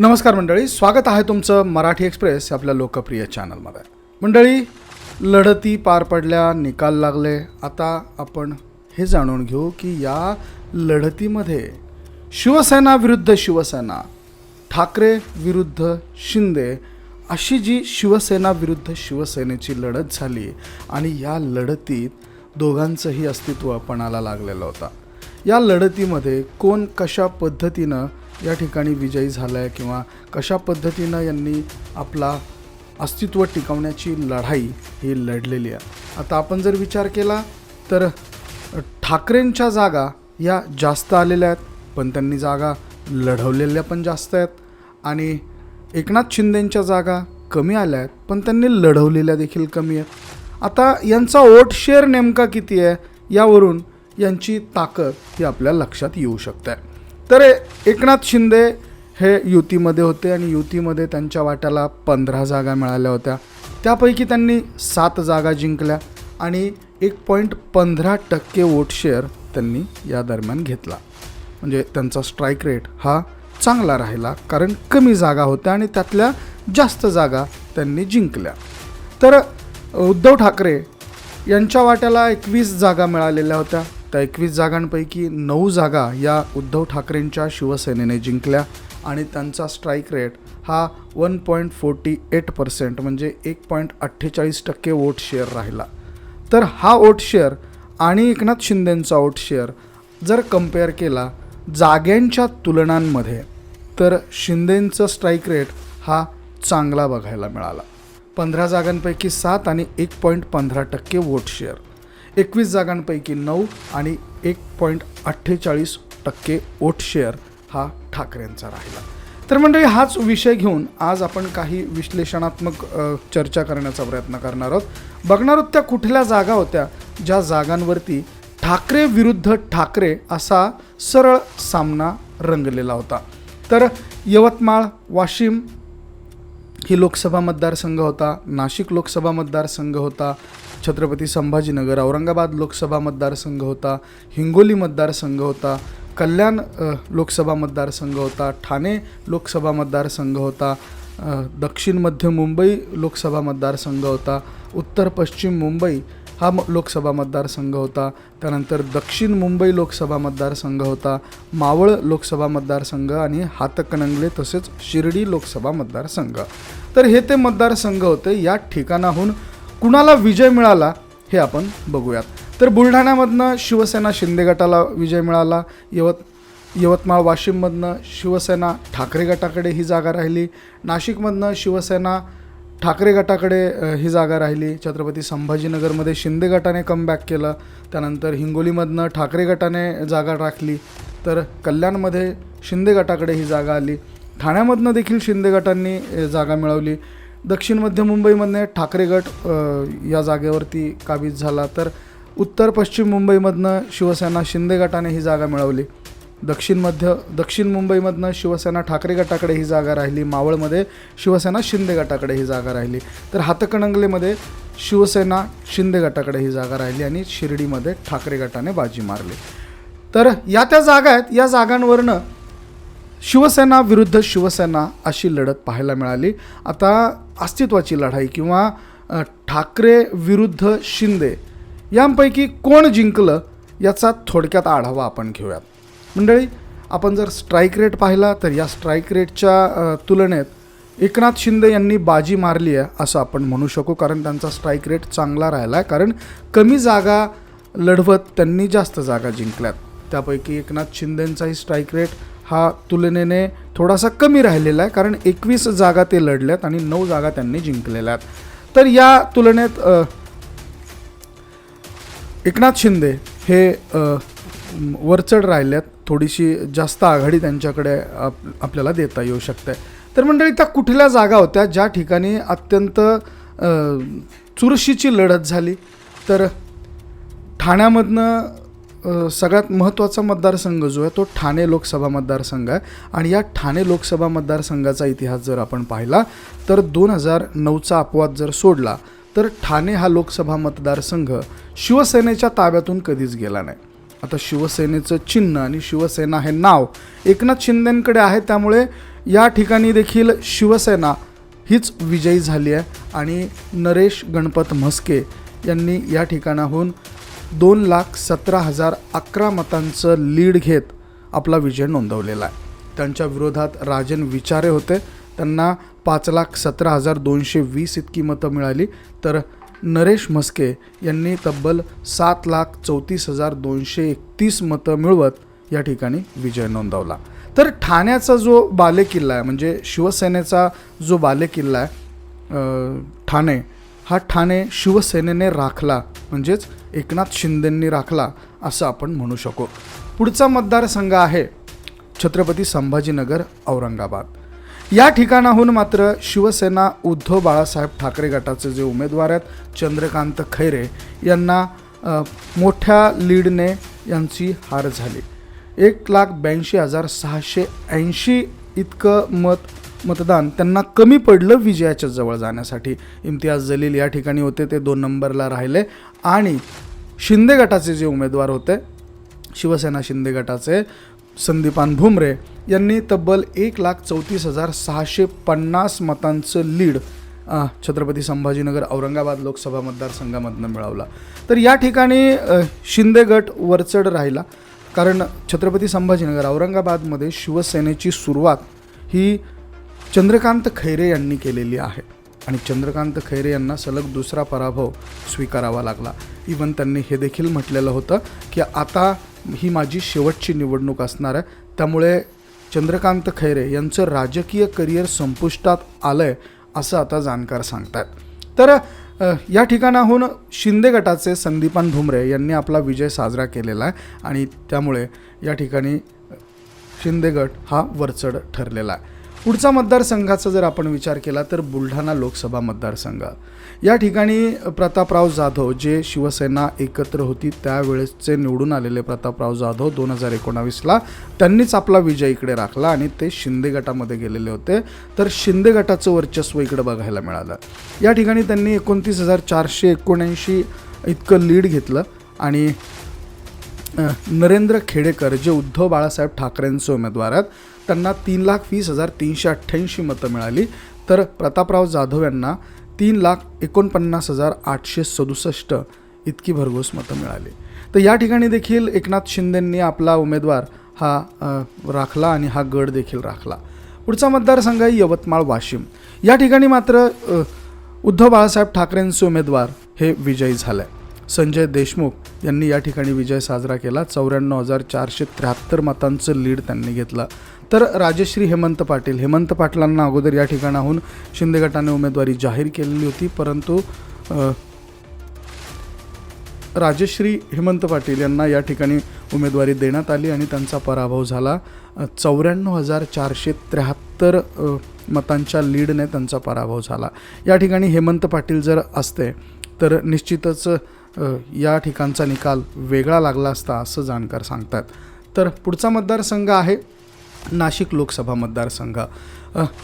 नमस्कार मंडळी स्वागत आहे तुमचं मराठी एक्सप्रेस आपल्या लोकप्रिय चॅनलमध्ये. मंडळी लढती पार पडल्या निकाल लागले. आता आपण हे जाणून घेऊ की या लढतीमध्ये शिवसेना विरुद्ध शिवसेना ठाकरे विरुद्ध शिंदे अशी जी शिवसेना विरुद्ध शिवसेनेची लढत झाली आणि या लढतीत दोघांचंही अस्तित्व पणाला लागलेलं होता. या लढतीमध्ये कोण कशा पद्धतीनं या ठिकाणी विजयी झाला आहे किंवा कशा पद्धतीनं यांनी आपला अस्तित्व टिकवण्याची लढाई ही लढलेली आहे? आता आपण जर विचार केला तर ठाकरेंच्या जागा या जास्त आलेल्या आहेत पण त्यांनी जागा लढवलेल्या पण जास्त आहेत. आणि एकनाथ शिंदेंच्या जागा कमी आल्या आहेत पण त्यांनी लढवलेल्या देखील कमी आहेत. आता यांचा वोट शेअर नेमका किती आहे यावरून यांची ताकद ही आपल्या लक्षात येऊ शकते. तर एकनाथ शिंदे हे युतीमध्ये होते आणि युतीमध्ये त्यांच्या वाट्याला पंधरा जागा मिळाल्या होत्या. त्यापैकी त्यांनी सात जागा जिंकल्या आणि एक पॉईंट पंधरा टक्के वोट शेअर त्यांनी या दरम्यान घेतला. म्हणजे त्यांचा स्ट्राईक रेट हा चांगला राहिला कारण कमी जागा होत्या आणि त्यातल्या जास्त जागा त्यांनी जिंकल्या. तर उद्धव ठाकरे यांच्या वाट्याला एकवीस जागा मिळालेल्या होत्या. त्या एकवीस जागांपैकी नऊ जागा या उद्धव ठाकरेंच्या शिवसेनेने जिंकल्या आणि त्यांचा स्ट्राईक रेट हा one point forty eight percent म्हणजे एक पॉईंट अठ्ठेचाळीस टक्के वोट शेअर राहिला. तर हा वोट शेअर आणि एकनाथ शिंदेंचा वोट शेअर जर कंपेअर केला जाग्यांच्या तुलनांमध्ये तर शिंदेंचं स्ट्राईक रेट हा चांगला बघायला मिळाला. पंधरा जागांपैकी सात आणि एक पॉईंट पंधरा टक्के वोट शेअर एकवीस जागांपैकी नऊ आणि एक पॉईंट अठ्ठेचाळीस टक्के वोट शेअर हा ठाकरेंचा राहिला. तर मंडळी हाच विषय घेऊन आज आपण काही विश्लेषणात्मक चर्चा करण्याचा प्रयत्न करणार आहोत. बघणार आहोत त्या कुठल्या जागा होत्या ज्या जागांवरती ठाकरे विरुद्ध ठाकरे असा सरळ सामना रंगलेला होता. तर यवतमाळ वाशिम ही लोकसभा मतदारसंघ होता नाशिक लोकसभा मतदारसंघ होता छत्रपती संभाजीनगर औरंगाबाद लोकसभा मतदारसंघ होता हिंगोली मतदारसंघ होता कल्याण लोकसभा मतदारसंघ होता ठाणे लोकसभा मतदारसंघ होता दक्षिण मध्य मुंबई लोकसभा मतदारसंघ होता उत्तर पश्चिम मुंबई हा म लोकसभा मतदारसंघ होता त्यानंतर दक्षिण मुंबई लोकसभा मतदारसंघ होता मावळ लोकसभा मतदारसंघ आणि हातकणंगले तसेच शिर्डी लोकसभा मतदारसंघ. तर हे ते मतदारसंघ होते या ठिकाणाहून कुणाला विजय मिळाला हे आपण बघूयात. तर बुलढाण्यामधनं शिवसेना शिंदे गटाला विजय मिळाला यवत यवतमाळ वाशिममधनं शिवसेना ठाकरे गटाकडे ही जागा राहिली नाशिकमधनं शिवसेना ठाकरे गटाकडे ही जागा राहिली छत्रपती संभाजीनगरमध्ये शिंदे गटाने कमबॅक केलं त्यानंतर हिंगोलीमधनं ठाकरे गटाने जागा राखली तर कल्याणमध्ये शिंदे गटाकडे ही जागा आली. ठाण्यामधनं देखील शिंदे गटांनी जागा मिळवली. दक्षिण मध्य मुंबईमधनं ठाकरे गट या जागेवरती काबीज झाला. तर उत्तर पश्चिम मुंबईमधनं शिवसेना शिंदे गटाने ही जागा मिळवली. दक्षिण मध्य दक्षिण मुंबईमधनं शिवसेना ठाकरे गटाकडे ही जागा राहिली. मावळमध्ये शिवसेना शिंदे गटाकडे ही जागा राहिली. तर हातकणंगलेमध्ये शिवसेना शिंदे गटाकडे ही जागा राहिली आणि शिर्डीमध्ये ठाकरे गटाने बाजी मारली. तर या त्या जागा आहेत. या जागांवरनं शिवसेना विरुद्ध शिवसेना अशी लढत पाहायला मिळाली. आता अस्तित्वाची लढाई किंवा ठाकरे विरुद्ध शिंदे यांपैकी कोण जिंकलं याचा थोडक्यात आढावा आपण घेऊयात. मंडळी आपण जर स्ट्राईक रेट पाहिला तर या स्ट्राईक रेटच्या तुलनेत एकनाथ शिंदे यांनी बाजी मारली आहे असं आपण म्हणू शकू कारण त्यांचा स्ट्राईक रेट चांगला राहिला आहे कारण कमी जागा लढवत त्यांनी जास्त जागा जिंकल्यात. त्यापैकी एकनाथ शिंदेंचाही स्ट्राईक रेट हा तुलनेने थोडासा कमी राहिलेला आहे कारण एकवीस जागा ते लढल्यात आणि नऊ जागा त्यांनी जिंकलेल्या आहेत. तर या तुलनेत एकनाथ शिंदे हे वरचढ राहिल्यात थोडीशी जास्त आघाडी त्यांच्याकडे आप आपल्याला देता येऊ शकते. तर मंडळी त्या कुठल्या जागा होत्या ज्या ठिकाणी अत्यंत चुरशीची लढत झाली? तर ठाण्यामधनं सगळ्यात महत्त्वाचा मतदारसंघ जो आहे तो ठाणे लोकसभा मतदारसंघ आहे. आणि या ठाणे लोकसभा मतदारसंघाचा इतिहास जर आपण पाहिला तर दोन हजार नऊचा अपवाद जर सोडला तर ठाणे हा लोकसभा मतदारसंघ शिवसेनेच्या ताब्यातून कधीच गेला नाही. आता शिवसेनेचं चिन्ह आणि शिवसेना हे नाव एकनाथ शिंदेंकडे आहे त्यामुळे या ठिकाणी देखील शिवसेना हीच विजयी झाली आहे. आणि नरेश गणपत म्हस्के यांनी या ठिकाणाहून दोन लाख सतरा हजार अकरा मतांचं लीड घेत आपला विजय नोंदवलेला आहे. त्यांच्या विरोधात राजन विचारे होते. त्यांना पाच लाख सतरा हजार दोनशे वीस इतकी मतं मिळाली. तर नरेश म्हस्के यांनी तब्बल सात लाख चौतीस हजार दोनशे एकतीस मतं मिळवत या ठिकाणी विजय नोंदवला. तर ठाण्याचा जो बालेकिल्ला आहे म्हणजे शिवसेनेचा जो बालेकिल्ला आहे ठाणे हा ठाणे शिवसेनेने राखला म्हणजेच एकनाथ शिंदेंनी राखला असं आपण म्हणू शकू. पुढचा मतदारसंघ आहे छत्रपती संभाजीनगर औरंगाबाद. या ठिकाणाहून मात्र शिवसेना उद्धव बाळासाहेब ठाकरे गटाचे जे उमेदवार आहेत चंद्रकांत खैरे यांना मोठ्या लीडने यांची हार झाली. एक लाख ब्याऐंशी हजार सहाशे ऐंशी इतकं मत मतदान त्यांना कमी पडलं विजयाच्या जवळ जाण्यासाठी. इम्तियाज जलील या ठिकाणी होते ते दोन नंबरला राहिले. आणि शिंदे गटाचे जे उमेदवार होते शिवसेना शिंदे गटाचे संदीपान भुमरे यांनी तब्बल एक लाख चौतीस हजार सहाशे पन्नास मतांचं लीड छत्रपती संभाजीनगर औरंगाबाद लोकसभा मतदारसंघामधनं मिळवला. तर या ठिकाणी शिंदे गट वरचढ राहिला. कारण छत्रपती संभाजीनगर औरंगाबादमध्ये शिवसेनेची सुरुवात ही चंद्रकांत खैरे यांनी केलेली आहे. आणि चंद्रकांत खैरे यांना सलग दुसरा पराभव स्वीकारावा लागला. इवन त्यांनी हे देखील म्हटलेलं होतं की आता ही माझी शेवटची निवडणूक असणार आहे. त्यामुळे चंद्रकांत खैरे यांचं राजकीय करिअर संपुष्टात आलं आहे असं आता जाणकार सांगतात तर या ठिकाणाहून शिंदे गटाचे संदीपान भुमरे यांनी आपला विजय साजरा केलेला आहे. आणि त्यामुळे या ठिकाणी शिंदे गट हा वरचढ ठरलेला आहे. पुढचा मतदारसंघाचा जर आपण विचार केला तर बुलढाणा लोकसभा मतदारसंघ. या ठिकाणी प्रतापराव जाधव जे शिवसेना एकत्र होती त्यावेळेसचे निवडून आलेले प्रतापराव जाधव दोन हजार एकोणावीसला त्यांनीच आपला विजय इकडे राखला आणि ते शिंदे गटामध्ये गेलेले होते. तर शिंदे गटाचं वर्चस्व इकडे बघायला मिळालं. या ठिकाणी त्यांनी एकोणतीस हजार चारशे एकोणऐंशी इतकं लीड घेतलं आणि नरेंद्र खेडेकर जे उद्धव बाळासाहेब ठाकरेंचे उमेदवार आहेत त्यांना तीन लाख वीस हजार तीनशे अठ्ठ्याऐंशी मतं मिळाली. तर प्रतापराव जाधव यांना तीन लाख एकोणपन्नास हजार आठशे सदुसष्ट इतकी भरघोस मतं मिळाली. तर या ठिकाणी देखील एकनाथ शिंदेंनी आपला उमेदवार हा राखला आणि हा गड देखील राखला. पुढचा मतदारसंघ आहे यवतमाळ वाशिम. या ठिकाणी मात्र उद्धव बाळासाहेब ठाकरेंचे उमेदवार हे विजयी झाले. संजय देशमुख यांनी या ठिकाणी विजय साजरा केला. चौऱ्याण्णव हजार चारशे त्र्याहत्तर मतांचं लीड त्यांनी घेतलं. तर राजश्री हेमंत पाटील. हेमंत पाटलांना अगोदर या ठिकाणाहून शिंदे गटाने उमेदवारी जाहीर केलेली होती परंतु राजश्री हेमंत पाटील यांना या ठिकाणी उमेदवारी देण्यात आली आणि त्यांचा पराभव झाला. चौऱ्याण्णव हजार चारशे त्र्याहत्तर मतांच्या लीडने त्यांचा पराभव झाला. या ठिकाणी हेमंत पाटील जर असते तर निश्चितच या ठिकाणचा निकाल वेगळा लागला असता असं जाणकार सांगतात. तर पुढचा मतदारसंघ आहे. नाशिक लोकसभा मतदारसंघ.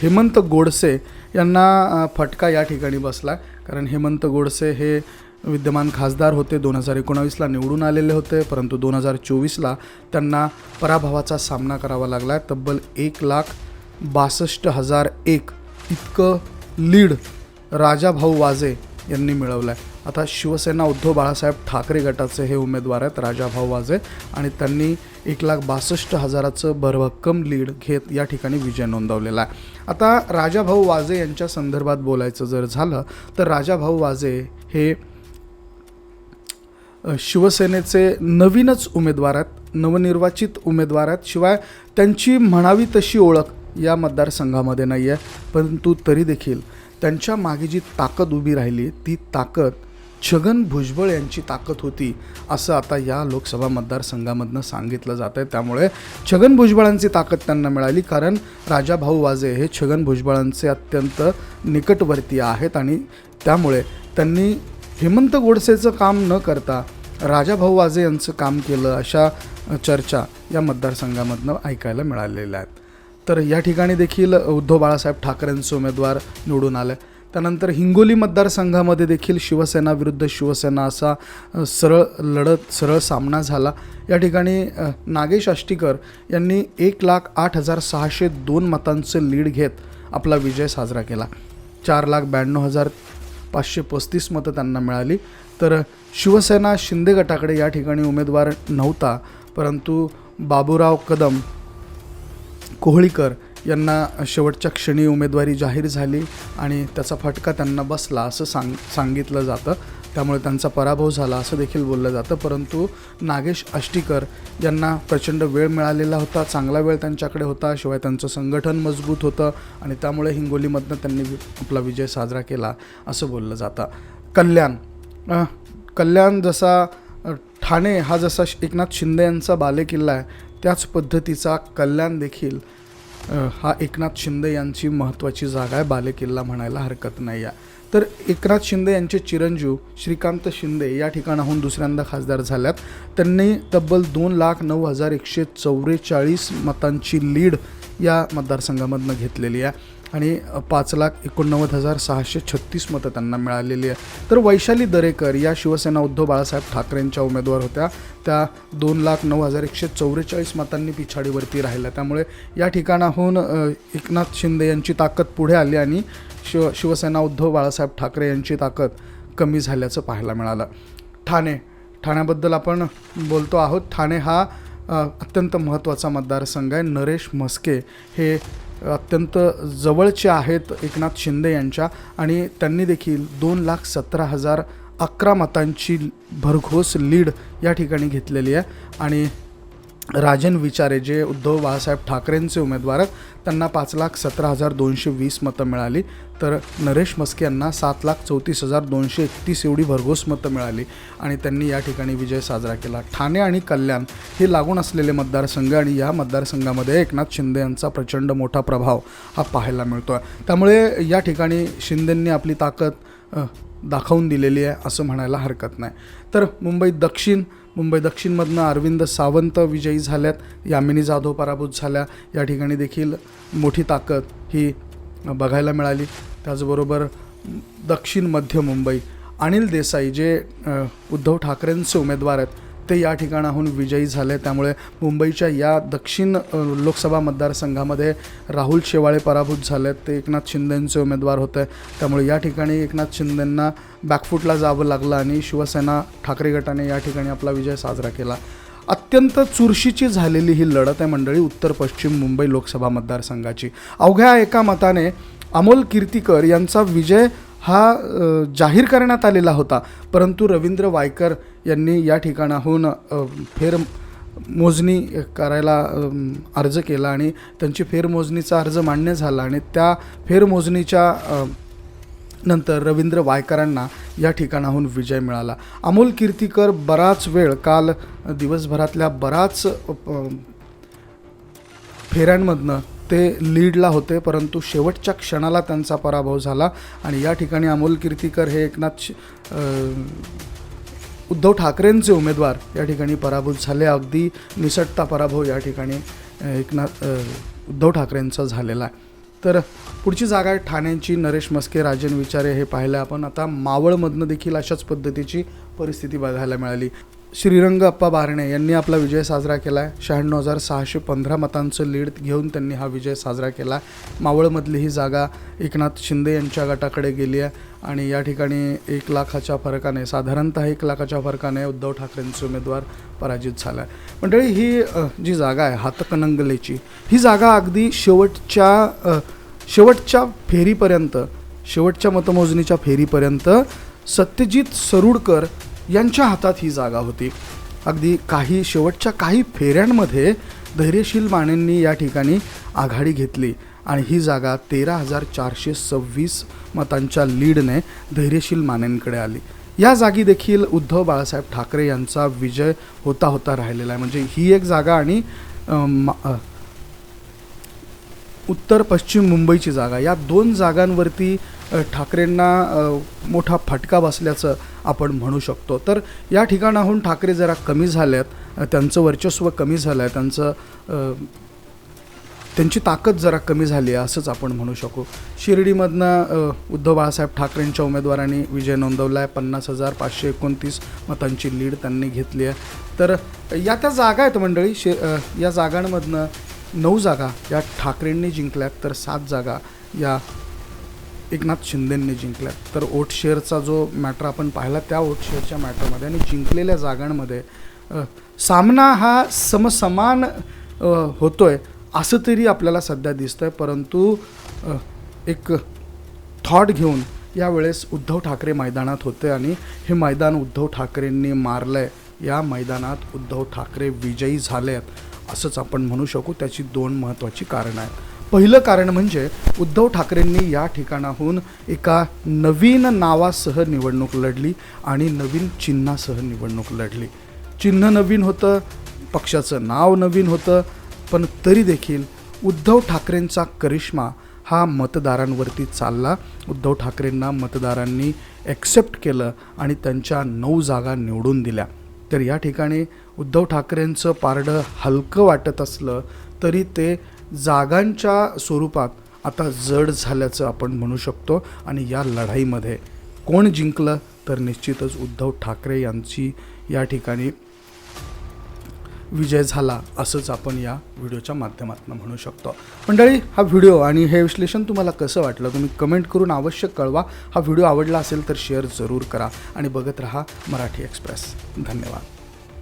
हेमंत गोडसे यांना फटका या ठिकाणी बसला कारण हेमंत गोडसे हे विद्यमान खासदार होते. दोन हजार एकोणावीसला निवडून आलेले होते. परंतु दोन हजार चोवीसला त्यांना पराभवाचा सामना करावा लागला तब्बल एक लाख बासष्ट हजार एक इतकं लीड राजाभाऊ वाजे यांनी मिळवलं आहे आता शिवसेना उद्धव बाळासाहेब ठाकरे गटाचे हे उमेदवार आहेत राजाभाऊ वाजे आणि त्यांनी एक लाख बासष्ट हजाराचं भरभक्कम लीड घेत या ठिकाणी विजय नोंदवलेला आहे. आता राजाभाऊ वाजे यांच्या संदर्भात बोलायचं जर झालं तर राजाभाऊ वाजे हे शिवसेनेचे नवीनच उमेदवार आहेत नवनिर्वाचित उमेदवार आहेत. शिवाय त्यांची म्हणावी तशी ओळख या मतदारसंघामध्ये नाही आहे परंतु तरी देखील त्यांच्या मागे जी ताकद उभी राहिली ती ताकद छगन भुजबळ यांची ताकद होती असं आता या लोकसभा मतदारसंघामधनं सांगितलं जातं आहे त्यामुळे छगन भुजबळांची ताकद त्यांना मिळाली कारण राजाभाऊ वाजे हे छगन भुजबळांचे अत्यंत निकटवर्तीय आहेत आणि त्यामुळे त्यांनी हेमंत गोडसेचं काम न करता राजाभाऊ वाजे यांचं काम केलं अशा चर्चा या मतदारसंघामधनं ऐकायला मिळालेल्या आहेत. तर या ठिकाणी देखील उद्धव बाळासाहेब ठाकरेंचे उमेदवार निवडून आले. त्यानंतर हिंगोली मतदारसंघामध्ये देखील शिवसेना विरुद्ध शिवसेना असा सरळ लढत सरळ सामना झाला. या ठिकाणी नागेश आष्टीकर यांनी एक लाख आठ हजार सहाशे दोन मतांचं लीड घेत आपला विजय साजरा केला. चार लाख ब्याण्णव हजार पाचशे पस्तीस मतं त्यांना मिळाली. तर शिवसेना शिंदे गटाकडे या ठिकाणी उमेदवार नव्हता परंतु बाबूराव कदम कोहळीकर यांना शेवटच्या क्षणी उमेदवारी जाहीर झाली आणि त्याचा फटका त्यांना बसला असं सांग सांगितलं जातं. त्यामुळे त्यांचा पराभव झाला असं देखील बोललं जातं. परंतु नागेश आष्टीकर यांना प्रचंड वेळ मिळालेला होता चांगला वेळ त्यांच्याकडे होता शिवाय त्यांचं संघटन मजबूत होतं आणि त्यामुळे हिंगोलीमधनं त्यांनी आपला विजय साजरा केला असं बोललं जातं. कल्याण कल्याण जसा ठाणे हा जसा एकनाथ शिंदे यांचा बालेकिल्ला आहे त्याच पद्धतीचा कल्याण देखील हा एकनाथ शिंदे यांची महत्त्वाची जागा आहे. बालेकिल्ला म्हणायला हरकत नाही आहे तर एकनाथ शिंदे यांचे चिरंजीव श्रीकांत शिंदे या ठिकाणाहून दुसऱ्यांदा खासदार झाल्यात. त्यांनी तब्बल दोन लाख नऊ हजार एकशे चौवेचाळीस मतांची लीड या मतदारसंघामधनं घेतलेली आहे. आणि पाच लाख एकोणनव्वद हजार सहाशे छत्तीस मतं त्यांना मिळालेली आहे. तर वैशाली दरेकर या शिवसेना उद्धव बाळासाहेब ठाकरेंच्या उमेदवार होत्या. त्या दोन लाख नऊ हजार एकशे चौवेचाळीस मतांनी पिछाडीवरती राहिल्या. त्यामुळे या ठिकाणाहून एकनाथ शिंदे यांची ताकद पुढे आली आणि शिव शिवसेना उद्धव बाळासाहेब ठाकरे यांची ताकद कमी झाल्याचं पाहायला मिळालं. ठाणे ठाण्याबद्दल आपण बोलतो आहोत. ठाणे हा अत्यंत महत्त्वाचा मतदारसंघ आहे. नरेश म्हस्के हे अत्यंत जवळचे आहेत एकनाथ शिंदे यांच्या आणि त्यांनी देखील दोन लाख सतरा हजार अकरा मतांची भरघोस लीड या ठिकाणी घेतलेली आहे. आणि राजन विचारे जे उद्धव बाळासाहेब ठाकरेंचे उमेदवार आहेत त्यांना पाच लाख सतरा हजार दोनशे वीस मतं मिळाली. तर नरेश मस्के यांना सात लाख चौतीस हजार दोनशे एकतीस एवढी भरघोस मतं मिळाली आणि त्यांनी या ठिकाणी विजय साजरा केला. ठाणे आणि कल्याण हे लागून असलेले मतदारसंघ आणि या मतदारसंघामध्ये एकनाथ शिंदे यांचा प्रचंड मोठा प्रभाव हा पाहायला मिळतो आहे त्यामुळे या ठिकाणी शिंदेंनी आपली ताकद दाखवून दिलेली आहे असं म्हणायला हरकत नाही. तर मुंबई दक्षिण मुंबई दक्षिणमधनं अरविंद सावंत विजयी झाल्यात. यामिनी जाधव पराभूत झाल्या. या ठिकाणी देखील मोठी ताकद ही बघायला मिळाली. त्याचबरोबर दक्षिण मध्य मुंबई. अनिल देसाई जे उद्धव ठाकरेंचे उमेदवार आहेत ते या ठिकाणाहून विजयी झाले. त्यामुळे मुंबईच्या या दक्षिण लोकसभा मतदारसंघामध्ये राहुल शेवाळे पराभूत झालेत ते एकनाथ शिंदेंचे उमेदवार होते. त्यामुळे या ठिकाणी एकनाथ शिंदेंना बॅकफूटला जावं लागलं आणि शिवसेना ठाकरे गटाने या ठिकाणी आपला विजय साजरा केला. अत्यंत चुरशीची झालेली ही लढत आहे मंडळी उत्तर पश्चिम मुंबई लोकसभा मतदारसंघाची. अवघ्या एका मताने अमोल कीर्तीकर यांचा विजय हा जाहीर करण्यात आलेला होता. परंतु रवींद्र वायकर यांनी या ठिकाणाहून फेर मोजणी करायला अर्ज केला आणि त्यांची फेरमोजणीचा अर्ज मान्य झाला आणि त्या फेरमोजणीच्या नंतर रवींद्र वायकरांना या ठिकाणाहून विजय मिळाला. अमोल कीर्तीकर बराच वेळ काल दिवसभरातल्या बराच फेऱ्यांमधनं ते लीडला होते परंतु शेवटच्या क्षणाला त्यांचा पराभव झाला आणि या ठिकाणी अमोल कीर्तीकर हे एकनाथ उद्धव ठाकरेंचे उमेदवार या ठिकाणी पराभूत झाले. अगदी निसटता पराभव या ठिकाणी एकनाथ उद्धव ठाकरेंचा झालेला आहे. तर पुढची जागा आहे ठाण्याची. नरेश मस्के राजन विचारे हे पाहिलं आपण. आता मावळमधनं देखील अशाच पद्धतीची परिस्थिती बघायला मिळाली. श्रीरंग अप्पा बारणे यांनी आपला विजय साजरा केला आहे शहाण्णव हजार सहाशे पंधरा मतांचं लीड घेऊन त्यांनी हा विजय साजरा केला आहे मावळमधली ही जागा एकनाथ शिंदे यांच्या गटाकडे गेली आहे आणि या ठिकाणी एक लाखाच्या फरकाने साधारणतः एक लाखाच्या फरकाने उद्धव ठाकरेंचे उमेदवार पराजित झाला. आहे मंडळी ही जी जागा आहे हातकणंगलेची ही जागा अगदी शेवटच्या शेवटच्या फेरीपर्यंत शेवटच्या मतमोजणीच्या फेरीपर्यंत सत्यजित सरुडकर यांच्या हातात ही जागा होती. अगदी काही शेवटच्या काही फेऱ्यांमध्ये धैर्यशील मानेंनी या ठिकाणी आघाडी घेतली आणि ही जागा तेरा हजार चारशे सव्वीस मतांच्या लीडने धैर्यशील मानेंकडे आली. या जागी देखील उद्धव बाळासाहेब ठाकरे यांचा विजय होता होता राहिलेला आहे. म्हणजे ही एक जागा आणि उत्तर पश्चिम मुंबईची जागा. या दोन जागांवरती ठाकरेंना मोठा फटका बसल्याचं आपण म्हणू शकतो. तर या ठिकाणाहून ठाकरे जरा कमी झाल्यात आहेत त्यांचं वर्चस्व कमी झालं आहे त्यांचं त्यांची ताकद जरा कमी झाली आहे असंच आपण म्हणू शकू. शिर्डीमधनं उद्धव बाळासाहेब ठाकरेंच्या उमेदवारांनी विजय नोंदवला आहे पन्नास हजार पाचशे एकोणतीस मतांची लीड त्यांनी घेतली आहे. तर या त्या जागा आहेत मंडळी. शे या जागांमधनं नऊ जागा या ठाकरेंनी जिंकल्यात तर सात जागा या एकनाथ शिंदेंनी जिंकल्यात. तर ओट शेअरचा जो मॅटर आपण पाहिला त्या ओट शेअरच्या मॅटरमध्ये आणि जिंकलेल्या जागांमध्ये सामना हा समसमान होतो आहे असं तरी आपल्याला सध्या दिसतं आहे परंतु एक थॉट घेऊन यावेळेस उद्धव ठाकरे मैदानात होते आणि हे मैदान उद्धव ठाकरेंनी मारलं आहे या मैदानात उद्धव ठाकरे विजयी झाले आहेत असंच आपण म्हणू शकू त्याची दोन महत्त्वाची कारणं आहेत. पहिलं कारण म्हणजे उद्धव ठाकरेंनी या ठिकाणाहून एका नवीन नावासह निवडणूक लढली आणि नवीन चिन्हासह निवडणूक लढली. चिन्ह नवीन होतं पक्षाचं नाव नवीन होतं पण तरी देखील उद्धव ठाकरेंचा करिश्मा हा मतदारांवरती चालला. उद्धव ठाकरेंना मतदारांनी ॲक्सेप्ट केलं आणि त्यांच्या नऊ जागा निवडून दिल्या. तर या ठिकाणी उद्धव ठाकरेंचं पारडं हलकं वाटत असलं तरी ते जागांच्या स्वरूपात आता जड झाल्याचं आपण म्हणू शकतो. आणि या लढाईमध्ये कोण जिंकलं तर निश्चितच उद्धव ठाकरे यांची या ठिकाणी विजय झाला असंच आपण या व्हिडिओच्या माध्यमातून म्हणू शकतो. मंडळी हा व्हिडिओ आणि हे विश्लेषण तुम्हाला कसं वाटलं तुम्ही कमेंट करून आवश्यक कळवा. हा व्हिडिओ आवडला असेल तर शेअर जरूर करा आणि बघत रहा मराठी एक्सप्रेस. धन्यवाद.